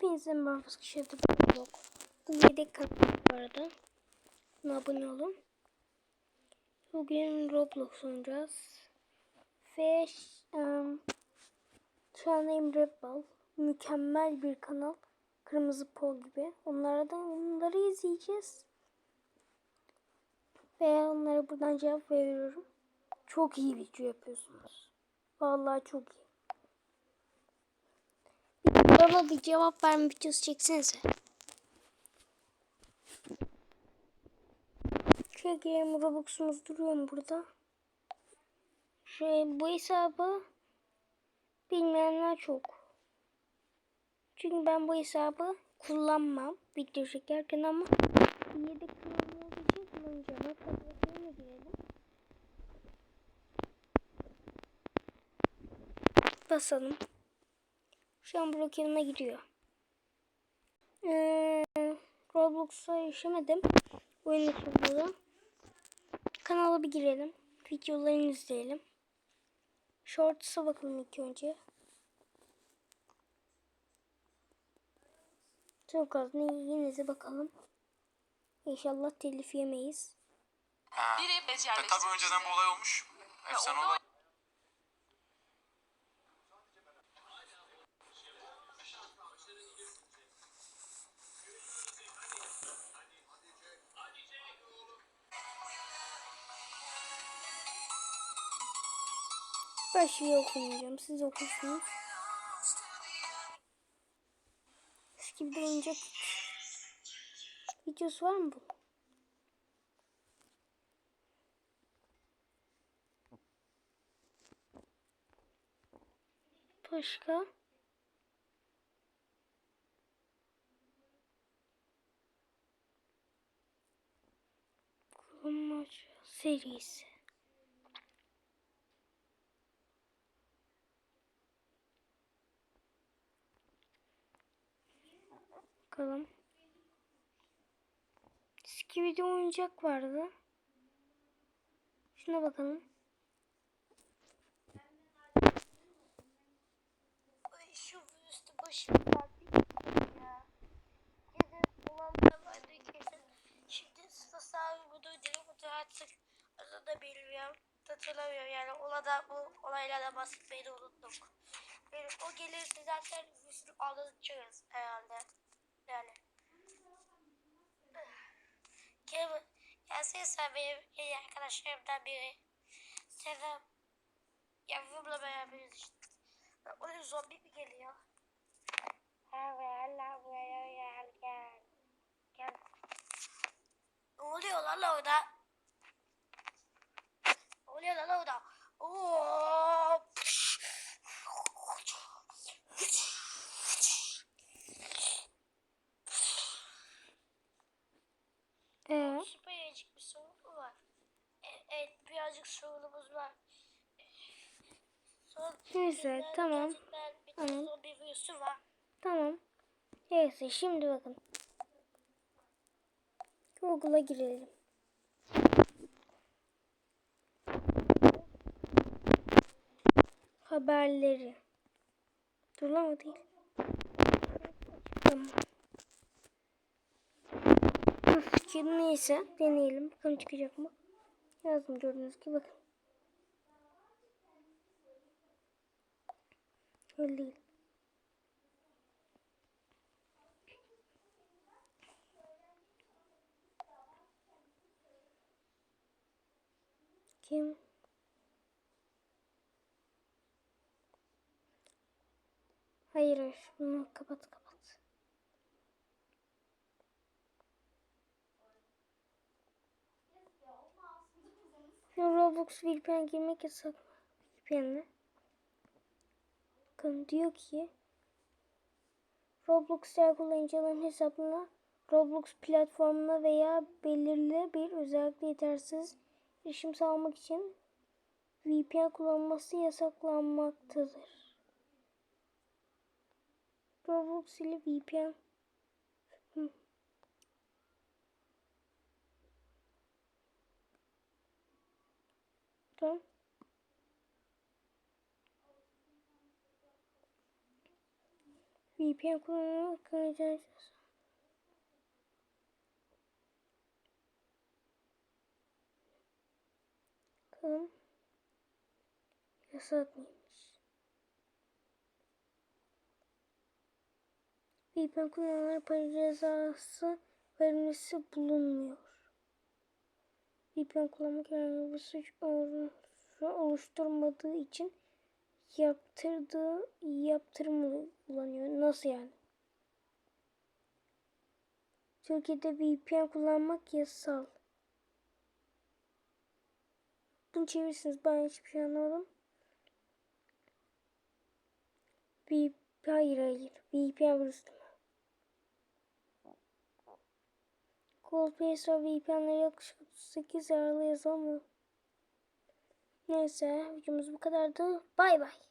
Hepinize merhaba arkadaşlar. Blog. Yedek kanal bu arada. Buna abone olun. Bugün Roblox oynayacağız. Ve um, şu an Emre Bal. Mükemmel bir kanal. Kırmızı Pol gibi. Onlardan onları izleyeceğiz. Ve onlara buradan cevap veriyorum. Çok iyi video yapıyorsunuz. Vallahi çok iyi. Bana bir cevap verme videosu çeksenize. Şöyle girelim Robux'umuz duruyor burada? Şöyle bu hesabı bilmeyenler çok. Çünkü ben bu hesabı kullanmam video çekerken ama yedek kanalım olduğu için kullanacağım. Hatta bakayım girelim. Basalım. Şu an blokerime gidiyor. Ee, Roblox'a erişemedim. Oyun açıldı. Kanala bir girelim. Videolarını izleyelim. Shorts'a bakalım ilk önce. Çok az ne yine de bakalım. İnşallah telif yemeyiz. Biri E, becermek tabii önceden bu olay olmuş. Efsane olay. Ben şey okumayacağım. Siz okursunuz. Eski bir oyuncak videosu var mı bu? Başka? Kurmaca serisi. Bakalım. Skibidi oyuncak vardı. Şuna bakalım. Şu üstü başım vardı. Şimdi sıra sahibi budur deli budur artık. Adını bilmiyorum. Hatırlamıyorum yani ona da bu olaylara bahsetmeyi de unuttuk. Yani o gelirse zaten bir sürü anlatacağız herhalde. Yani. Kim? Sen benim en iyi arkadaşlarımdan biri. Senem. Yavrumla beraberiz işte. Oraya zombi mi geliyor? Ne oluyor lan orada? Ne oluyor lan orada? Süperecik bir sorun mu var? Evet, evet birazcık sorunumuz var. Son Neyse, tamam. bir Tamam. zombi virüsü var. tamam. Neyse şimdi bakın. Google'a girelim. Haberleri. Dur lan o değil. Tamam. Ki neyse deneyelim. Bakalım çıkacak mı? Yazdım gördüğünüz gibi bakın. Öyle değil. Kim? Hayır, hayır. Bunu kapat kapat. Şu Roblox VPN girmek yasak mı? VPN'le. Bakın diyor ki Roblox diğer kullanıcıların hesabına Roblox platformuna veya belirli bir özellikle yetersiz erişim sağlamak için VPN kullanılması yasaklanmaktadır. Roblox ile VPN. Tamam. VPN kullanarak kayacağız. Bakalım. Yasak mıymış? VPN kullananlara para cezası verilmesi bulunmuyor. VPN kullanmak herhangi bir suç oluşturmadığı için yaptırdığı yaptırımı kullanıyor. Nasıl yani? Türkiye'de VPN kullanmak yasal. Bunu çevirirsiniz. Ben hiçbir şey anlamadım. VPN, hayır hayır. VPN burası mi? Coldplay ve VPN'leri yaklaşık 38 yararlı yazamıyor. Neyse videomuz bu kadardı. Bay bay.